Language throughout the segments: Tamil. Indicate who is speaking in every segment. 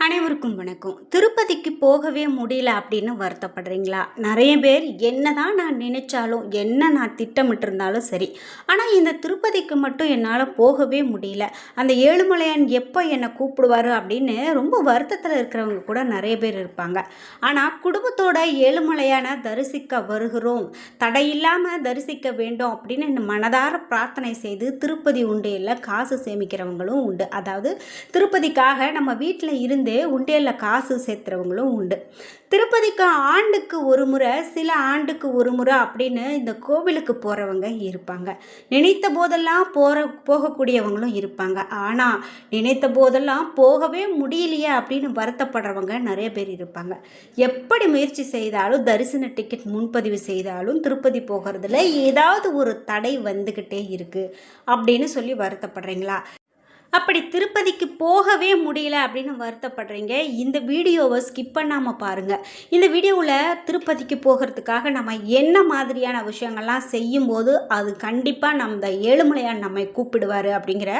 Speaker 1: அனைவருக்கும் வணக்கம். திருப்பதிக்கு போகவே முடியல அப்படின்னு வருத்தப்படுறீங்களா? நிறைய பேர் என்னதான் நான் நினைச்சாலும் என்ன நான் திட்டமிட்டிருந்தாலும் சரி. ஆனால் இந்த திருப்பதிக்கு மட்டும் என்னால் போகவே முடியல. அந்த ஏழுமலையான் எப்போ என்னை கூப்பிடுவார் அப்படின்னு ரொம்ப வருத்தத்தில் இருக்கிறவங்க கூட நிறைய பேர் இருப்பாங்க. ஆனால் குடும்பத்தோட ஏழுமலையான தரிசிக்க வருகிறோம். தடையில்லாமல் தரிசிக்க வேண்டும் அப்படின்னு மனதார பிரார்த்தனை செய்து திருப்பதி உண்டையில் காசு சேமிக்கிறவங்களும் உண்டு. அதாவது திருப்பதிக்காக நம்ம வீட்டில் இருந்து உண்டியலில் காசு சேர்த்துறவங்களும் உண்டு. திருப்பதிக்கு ஆண்டுக்கு ஒரு முறை சில ஆண்டுக்கு ஒரு முறை அப்படின்னு இந்த கோவிலுக்கு போகிறவங்க இருப்பாங்க. நினைத்த போதெல்லாம் போகிற போகக்கூடியவங்களும் இருப்பாங்க. ஆனால் நினைத்த போதெல்லாம் போகவே முடியலையே அப்படின்னு வருத்தப்படுறவங்க நிறைய பேர் இருப்பாங்க. எப்படி முயற்சி செய்தாலும் தரிசன டிக்கெட் முன்பதிவு செய்தாலும் திருப்பதி போகிறதுல ஏதாவது ஒரு தடை வந்துக்கிட்டே இருக்குது அப்படின்னு சொல்லி வருத்தப்படுறீங்களா? அப்படி திருப்பதிக்கு போகவே முடியல அப்படின்னு வருத்தப்படுறீங்க. இந்த வீடியோவை ஸ்கிப் பண்ணாமல் பாருங்கள் இந்த வீடியோவில் திருப்பதிக்கு போகிறதுக்காக நம்ம என்ன மாதிரியான விஷயங்கள்லாம் செய்யும்போது அது கண்டிப்பாக நம்ம ஏழுமலையான் நம்மை கூப்பிடுவார் அப்படிங்கிற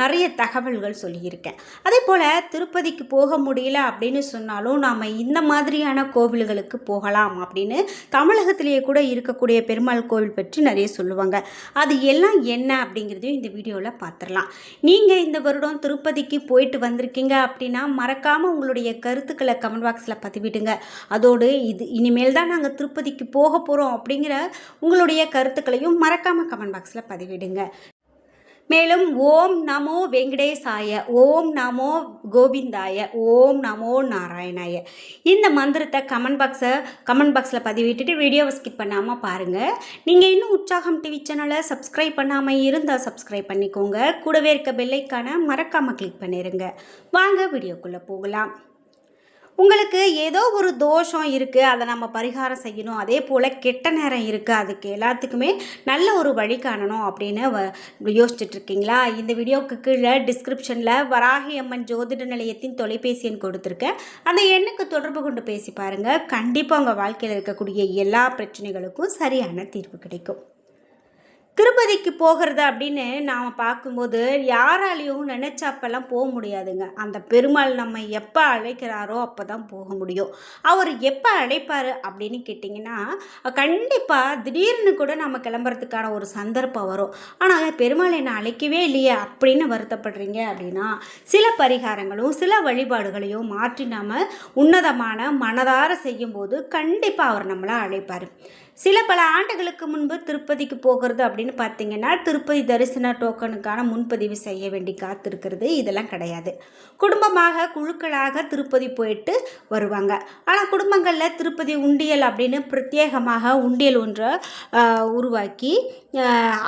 Speaker 1: நிறைய தகவல்கள் சொல்லியிருக்கேன். அதே போல் திருப்பதிக்கு போக முடியல அப்படின்னு சொன்னாலும் நாம் இந்த மாதிரியான கோவில்களுக்கு போகலாம் அப்படின்னு தமிழகத்திலேயே கூட இருக்கக்கூடிய பெருமாள் கோவில் பற்றி நிறைய சொல்லுவாங்க. அது எல்லாம் என்ன அப்படிங்கிறதையும் இந்த வீடியோவில் பார்த்துடலாம். நீங்கள் இந்த வருடம் திருப்பதிக்கு போயிட்டு வந்திருக்கீங்க அப்படின்னா மறக்காமல் உங்களுடைய கருத்துக்களை கமெண்ட் பாக்ஸில் பதிவிடுங்க. அதோடு இது இனிமேல் தான் நாங்கள் திருப்பதிக்கு போக போகிறோம் அப்படிங்கிற உங்களுடைய கருத்துக்களையும் மறக்காமல் கமெண்ட் பாக்ஸில் பதிவிடுங்க. மேலும் ஓம் நமோ வெங்கடேசாய ஓம் நமோ கோவிந்தாய ஓம் நமோ நாராயணாய. இந்த மந்திரத்தை கமெண்ட் பாக்ஸை கமெண்ட் பாக்ஸில் பதிவிட்டுட்டு வீடியோவை ஸ்கிப் பண்ணாமல் பாருங்கள் நீங்கள் இன்னும் உற்சாகம் டிவி சேனலை சப்ஸ்கிரைப் பண்ணாமல் இருந்தால் சப்ஸ்கிரைப் பண்ணிக்கோங்க. கூடவே இருக்க பெல்லைக்கான மறக்காமல் கிளிக் பண்ணிடுங்க வாங்க வீடியோக்குள்ளே போகலாம். உங்களுக்கு ஏதோ ஒரு தோஷம் இருக்குது அதை நம்ம பரிகாரம் செய்யணும். அதே போல் கெட்ட நேரம் இருக்குது அதுக்கு எல்லாத்துக்குமே நல்ல ஒரு வழி காணணும் அப்படின்னு வ யோசிச்சுட்டு இருக்கீங்களா? இந்த வீடியோவுக்கு கீழே டிஸ்கிரிப்ஷனில் வராகி அம்மன் ஜோதிட நிலையத்தின் தொலைபேசி எண் கொடுத்துருக்கேன். அந்த எண்ணுக்கு தொடர்பு கொண்டு பேசி பாருங்கள் கண்டிப்பாக உங்கள் வாழ்க்கையில் இருக்கக்கூடிய எல்லா பிரச்சனைகளுக்கும் சரியான தீர்வு கிடைக்கும். திருப்பதிக்கு போகிறது அப்படின்னு நாம் பார்க்கும்போது யாராலையும் நினச்சப்பெல்லாம் போக முடியாதுங்க. அந்த பெருமாள் நம்ம எப்போ அழைக்கிறாரோ அப்போ தான் போக முடியும். அவர் எப்போ அழைப்பார் அப்படின்னு கேட்டிங்கன்னா கண்டிப்பாக திடீர்னு கூட நம்ம கிளம்புறதுக்கான ஒரு சந்தர்ப்பம் வரும். ஆனால் பெருமாள் என்னை அழைக்கவே இல்லையே அப்படின்னு வருத்தப்படுறீங்க அப்படின்னா சில பரிகாரங்களும் சில வழிபாடுகளையும் மாற்றி நாம் உன்னதமான மனதார செய்யும்போது கண்டிப்பாக அவர் நம்மளை அழைப்பார். சில பல ஆண்டுகளுக்கு முன்பு திருப்பதிக்கு போகிறது அப்படின்னு பார்த்தீங்கன்னா திருப்பதி தரிசன டோக்கனுக்கான முன்பதிவு செய்ய வேண்டி காத்திருக்கிறது. இதெல்லாம் கிடையாது. குடும்பமாக குழுக்களாக திருப்பதி போயிட்டு வருவாங்க. ஆனால் குடும்பங்களில் திருப்பதி உண்டியல் அப்படின்னு பிரத்யேகமாக உண்டியல் ஒன்றை உருவாக்கி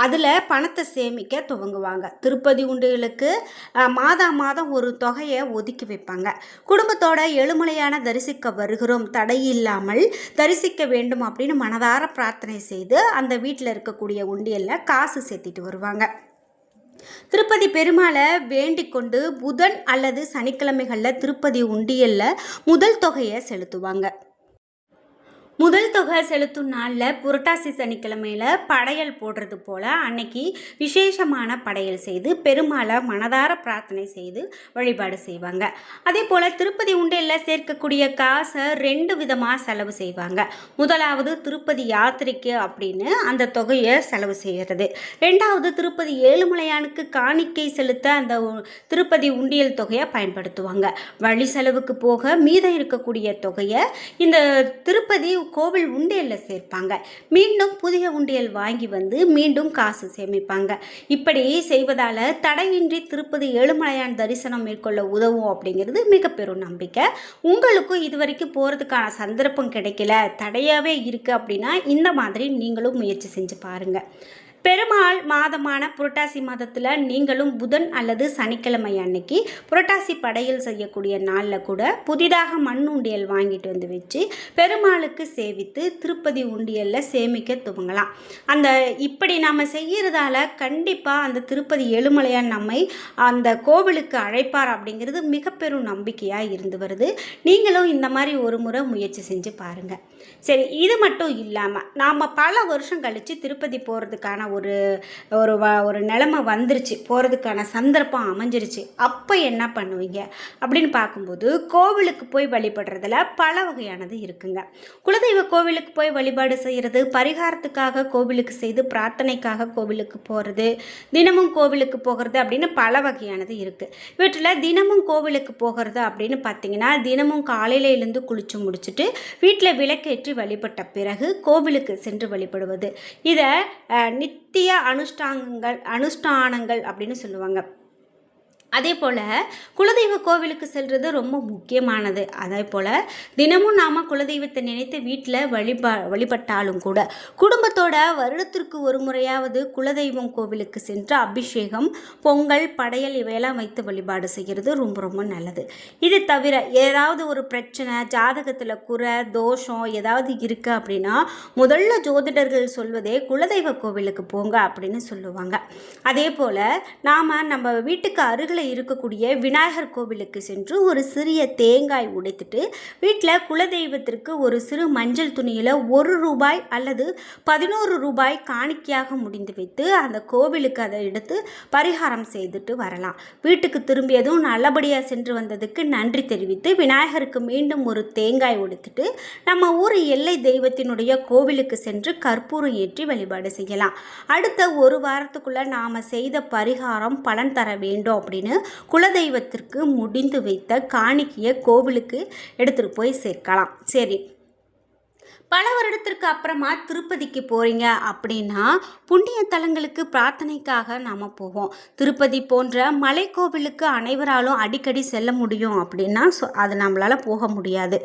Speaker 1: அதில் பணத்தை சேமிக்க துவங்குவாங்க. திருப்பதி உண்டியலுக்கு மாதம் மாதா மாதம் ஒரு தொகையை ஒதுக்கி வைப்பாங்க. குடும்பத்தோட எழுமலையான தரிசிக்க வருகிறோம் தடை இல்லாமல் தரிசிக்க வேண்டும் அப்படின்னு மனதார பிரார்த்தனை செய்து அந்த வீட்டில் இருக்கக்கூடிய உண்டியல் உண்டியலில் காசு சேர்த்திட்டு வருவாங்க. திருப்பதி பெருமாளை வேண்டிக் கொண்டு புதன் அல்லது சனிக்கிழமைகளில் திருப்பதி உண்டியலில் முதல் தொகையை செலுத்துவாங்க. முதல் தொகை செலுத்தும் நாளில் புரட்டாசி சனிக்கிழமையில் படையல் போடுறது போல் அன்னைக்கு விசேஷமான படையல் செய்து பெருமாளை மனதார பிரார்த்தனை செய்து வழிபாடு செய்வாங்க. அதே போல் திருப்பதி உண்டியலில் சேர்க்கக்கூடிய காசை ரெண்டு விதமாக செலவு செய்வாங்க. முதலாவது திருப்பதி யாத்திரைக்கு அப்படின்னு அந்த தொகையை செலவு செய்கிறது ரெண்டாவது திருப்பதி ஏழுமலையானுக்கு காணிக்கை செலுத்த அந்த திருப்பதி உண்டியல் தொகையை பயன்படுத்துவாங்க. வழி செலவுக்கு போக மீதம் இருக்கக்கூடிய தொகையை இந்த திருப்பதி கோவில் உண்டியலில் சேர்ப்பாங்க. மீண்டும் புதிய உண்டியல் வாங்கி வந்து மீண்டும் காசு சேமிப்பாங்க. இப்படி செய்வதால் தடையின்றி திருப்பதி ஏழுமலையான் தரிசனம் மேற்கொள்ள உதவும் அப்படிங்கிறது மிக பெரும் நம்பிக்கை. உங்களுக்கும் இது வரைக்கும் போகிறதுக்கான சந்தர்ப்பம் கிடைக்கல தடையாகவே இருக்குது அப்படின்னா இந்த மாதிரி நீங்களும் முயற்சி செஞ்சு பாருங்கள் பெருமாள் மாதமான புரட்டாசி மாதத்தில் நீங்களும் புதன் அல்லது சனிக்கிழமை அன்னைக்கு புரட்டாசி படையல் செய்யக்கூடிய நாளில் கூட புதிதாக மண் உண்டியல் வாங்கிட்டு வந்து வச்சு பெருமாளுக்கு சேவித்து திருப்பதி உண்டியலில் சேமிக்க துவங்கலாம். அந்த இப்படி நாம் செய்கிறதால கண்டிப்பாக அந்த திருப்பதி எழுமலையான் நம்மை அந்த கோவிலுக்கு அழைப்பார் அப்படிங்கிறது மிக பெரும் நம்பிக்கையாக இருந்து வருது. நீங்களும் இந்த மாதிரி ஒரு முறை முயற்சி செஞ்சு பாருங்கள் சரி இது மட்டும் இல்லாமல் நாம் பல வருஷம் கழித்து திருப்பதி போகிறதுக்கான ஒரு ஒரு வ ஒரு நிலமை வந்துருச்சு. போகிறதுக்கான சந்தர்ப்பம் அமைஞ்சிருச்சு. அப்போ என்ன பண்ணுவீங்க? அப்படின்னு பார்க்கும்போது கோவிலுக்கு போய் வழிபடுறதுல பல வகையானது இருக்குங்க. குலதெய்வ கோவிலுக்கு போய் வழிபாடு செய்கிறது பரிகாரத்துக்காக கோவிலுக்கு செய்து பிரார்த்தனைக்காக கோவிலுக்கு போகிறது தினமும் கோவிலுக்கு போகிறது அப்படின்னு பல வகையானது இருக்குது இவற்றில் தினமும் கோவிலுக்கு போகிறது அப்படின்னு பார்த்தீங்கன்னா தினமும் காலையிலேருந்து குளிச்சு முடிச்சுட்டு வீட்டில் விளக்கேற்றி வழிபட்ட பிறகு கோவிலுக்கு சென்று வழிபடுவது. இதை நித் நித்திய அனுஷ்டாங்கங்கள் அனுஷ்டானங்கள் அப்படின்னு சொல்லுவாங்க. அதே போல் குலதெய்வ கோவிலுக்கு செல்வது ரொம்ப முக்கியமானது. அதே போல் தினமும் நாம் குலதெய்வத்தை நினைத்து வீட்டில் வழிபா வழிபட்டாலும் கூட குடும்பத்தோட வருடத்திற்கு ஒரு முறையாவது குலதெய்வம் கோவிலுக்கு சென்று அபிஷேகம் பொங்கல் படையல் இவையெல்லாம் வைத்து வழிபாடு செய்கிறது ரொம்ப ரொம்ப நல்லது. இது தவிர ஏதாவது ஒரு பிரச்சனை ஜாதகத்தில் குறை தோஷம் ஏதாவது இருக்குது அப்படின்னா முதல்ல ஜோதிடர்கள் சொல்வதே குலதெய்வ கோவிலுக்கு போங்க அப்படின்னு சொல்லுவாங்க. அதே போல் நாம் நம்ம வீட்டுக்கு அருகில் இருக்கக்கூடிய விநாயகர் கோவிலுக்கு சென்று ஒரு சிறிய தேங்காய் உடைத்துட்டு வீட்டில் குலதெய்வத்திற்கு ஒரு சிறு மஞ்சள் துணியில் ஒரு ரூபாய் அல்லது பதினோரு ரூபாய் காணிக்கையாக முடிந்து வைத்து அந்த கோவிலுக்கு அதை எடுத்து பரிகாரம் செய்துட்டு வரலாம். வீட்டுக்கு திரும்பியதும் நல்லபடியாக சென்று வந்ததுக்கு நன்றி தெரிவித்து விநாயகருக்கு மீண்டும் ஒரு தேங்காய் உடைத்துட்டு நம்ம ஊர் எல்லை தெய்வத்தினுடைய கோவிலுக்கு சென்று கற்பூரம் ஏற்றி வழிபாடு செய்யலாம். அடுத்த ஒரு வாரத்துக்குள்ளே நாம் செய்த பரிகாரம் பலன் தர வேண்டும் அப்படின்னு குலதெய்வத்திற்கு முடிந்து வைத்த காணிக்கையை கோவிலுக்கு எடுத்துகிட்டு போய் சேர்க்கலாம். சரி பல வருடத்திற்கு அப்புறமா திருப்பதிக்கு போகிறீங்க அப்படின்னா புண்ணிய தலங்களுக்கு பிரார்த்தனைக்காக நாம் போவோம். திருப்பதி போன்ற மலைக்கோவிலுக்கு அனைவராலும் அடிக்கடி செல்ல முடியும் அப்படின்னா ஸோ அது நம்மளால் போக முடியாது.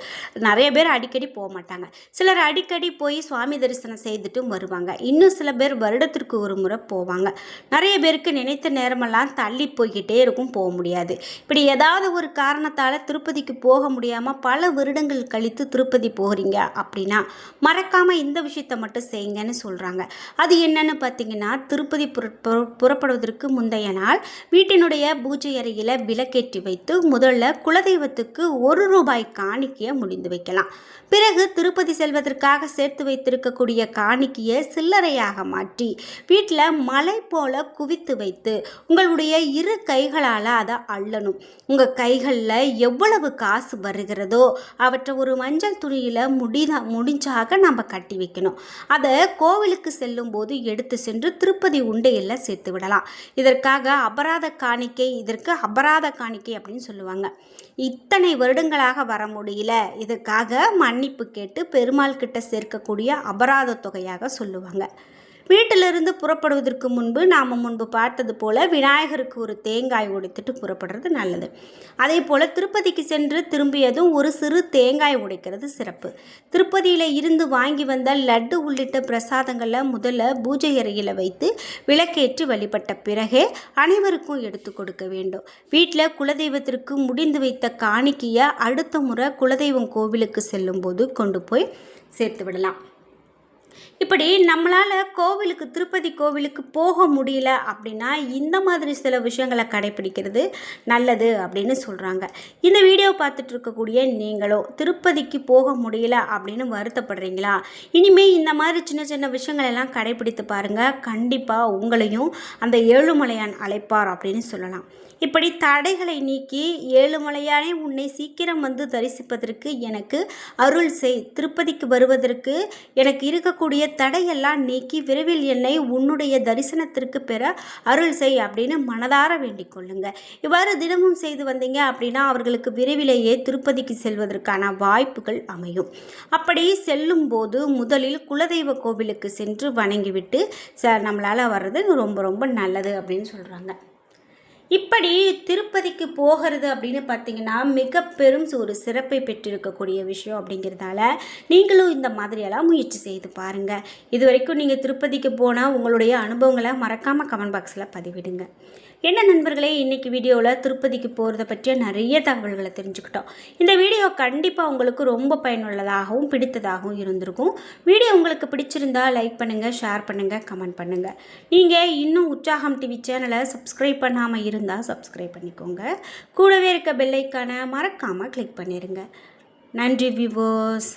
Speaker 1: நிறைய பேர் அடிக்கடி போக மாட்டாங்க. சிலர் அடிக்கடி போய் சுவாமி தரிசனம் செய்துட்டும் வருவாங்க. இன்னும் சில பேர் வருடத்திற்கு ஒரு முறை போவாங்க. நிறைய பேருக்கு நினைத்த நேரமெல்லாம் தள்ளி போய்கிட்டே இருக்கும் போக முடியாது. இப்படி ஏதாவது ஒரு காரணத்தால் திருப்பதிக்கு போக முடியாமல் பல வருடங்கள் கழித்து திருப்பதி போகிறீங்க அப்படின்னா மறக்காமல் இந்த விஷயத்த மட்டும் செய்யுங்கன்னு சொல்கிறாங்க அது என்னன்னு பார்த்தீங்கன்னா திருப்பதி புற- புற- புறப்படுவதற்கு முந்தைய நாள் வீட்டினுடைய பூஜை அறையில் விளக்கேற்றி வைத்து முதல்ல குலதெய்வத்துக்கு ஒரு ரூபாய் காணிக்கையை முடிந்து வைக்கலாம். பிறகு திருப்பதி செல்வதற்காக சேர்த்து வைத்திருக்கக்கூடிய காணிக்கையை சில்லறையாக மாற்றி வீட்டில் மலை போல குவித்து வைத்து உங்களுடைய இரு கைகளால் அதை அள்ளணும். உங்கள் கைகளில் எவ்வளவு காசு வருகிறதோ அவற்றை ஒரு மஞ்சள் துணியில் முடித இன்ச்சாக நம்ம கட்டி வைக்கணும். அதை கோவிலுக்கு செல்லும்போது எடுத்து சென்று திருப்பதி உண்டையில் சேர்த்து விடலாம். இதற்காக அபராத காணிக்கை இதற்கு அபராத காணிக்கை அப்படின்னு சொல்லுவாங்க. இத்தனை வருடங்களாக வர முடியல. இதற்காக மன்னிப்பு கேட்டு பெருமாள் கிட்ட சேர்க்கக்கூடிய அபராத தொகையாக சொல்லுவாங்க. வீட்டிலிருந்து புறப்படுவதற்கு முன்பு நாம் முன்பு பார்த்தது போல் விநாயகருக்கு ஒரு தேங்காய் உடைத்துட்டு புறப்படுறது நல்லது. அதே போல் திருப்பதிக்கு சென்று திரும்பியதும் ஒரு சிறு தேங்காய் உடைக்கிறது சிறப்பு. திருப்பதியில் இருந்து வாங்கி வந்த லட்டு உள்ளிட்ட பிரசாதங்களை முதல்ல பூஜை அறையில் வைத்து விளக்கேற்றி வழிபட்ட பிறகே அனைவருக்கும் எடுத்து கொடுக்க வேண்டும். வீட்டில் குலதெய்வத்திற்கு முடிந்து வைத்த காணிக்கையை அடுத்த முறை குலதெய்வம் கோவிலுக்கு செல்லும்போது கொண்டு போய் சேர்த்து விடலாம். இப்படி நம்மளால் கோவிலுக்கு திருப்பதி கோவிலுக்கு போக முடியல அப்படின்னா இந்த மாதிரி சில விஷயங்களை கடைப்பிடிக்கிறது நல்லது அப்படின்னு சொல்கிறாங்க இந்த வீடியோ பார்த்துட்டு இருக்கக்கூடிய நீங்களோ திருப்பதிக்கு போக முடியல அப்படின்னு வருத்தப்படுறீங்களா? இனிமேல் இந்த மாதிரி சின்ன சின்ன விஷயங்கள் எல்லாம் பாருங்கள் கண்டிப்பாக உங்களையும் அந்த ஏழுமலையான் அழைப்பார் அப்படின்னு சொல்லலாம். இப்படி தடைகளை நீக்கி ஏழுமலையானே உன்னை சீக்கிரம் வந்து தரிசிப்பதற்கு எனக்கு அருள் செய். திருப்பதிக்கு வருவதற்கு எனக்கு இருக்க இருக்கக்கூடிய தடையெல்லாம் நீக்கி விரைவில் என்னை உன்னுடைய தரிசனத்திற்கு பெற அருள் செய் அப்படின்னு மனதார வேண்டிக் கொள்ளுங்க. இவ்வாறு தினமும் செய்து வந்தீங்க அப்படின்னா அவர்களுக்கு விரைவிலேயே திருப்பதிக்கு செல்வதற்கான வாய்ப்புகள் அமையும். அப்படி செல்லும் போது முதலில் குலதெய்வ கோவிலுக்கு சென்று வணங்கிவிட்டு ச நம்மளால் வர்றது ரொம்ப ரொம்ப நல்லது அப்படின்னு சொல்கிறாங்க இப்படி திருப்பதிக்கு போகிறது அப்படின்னு பார்த்தீங்கன்னா மிக பெரும் ஒரு சிறப்பை பெற்றிருக்கக்கூடிய விஷயம் அப்படிங்கிறதால நீங்களும் இந்த மாதிரியெல்லாம் முயற்சி செய்து பாருங்கள் இது வரைக்கும் நீங்கள் திருப்பதிக்கு போனால் உங்களுடைய அனுபவங்களை மறக்காமல் கமெண்ட் பாக்ஸில் பதிவிடுங்க. என்ன நண்பர்களே இன்றைக்கி வீடியோவில் திருப்பதிக்கு போகிறத பற்றிய நிறைய தகவல்களை தெரிஞ்சுக்கிட்டோம். இந்த வீடியோ கண்டிப்பாக உங்களுக்கு ரொம்ப பயனுள்ளதாகவும் பிடித்ததாகவும் இருந்திருக்கும். வீடியோ உங்களுக்கு பிடிச்சிருந்தா லைக் பண்ணுங்கள் ஷேர் பண்ணுங்கள் கமெண்ட் பண்ணுங்கள் நீங்கள் இன்னும் உற்சாகம் டிவி சேனலை சப்ஸ்கிரைப் பண்ணாமல் இருந்தால் சப்ஸ்கிரைப் பண்ணிக்கோங்க. கூடவே இருக்க பெல்லைக்கான மறக்காமல் கிளிக் பண்ணிடுங்க நன்றி விவோஸ்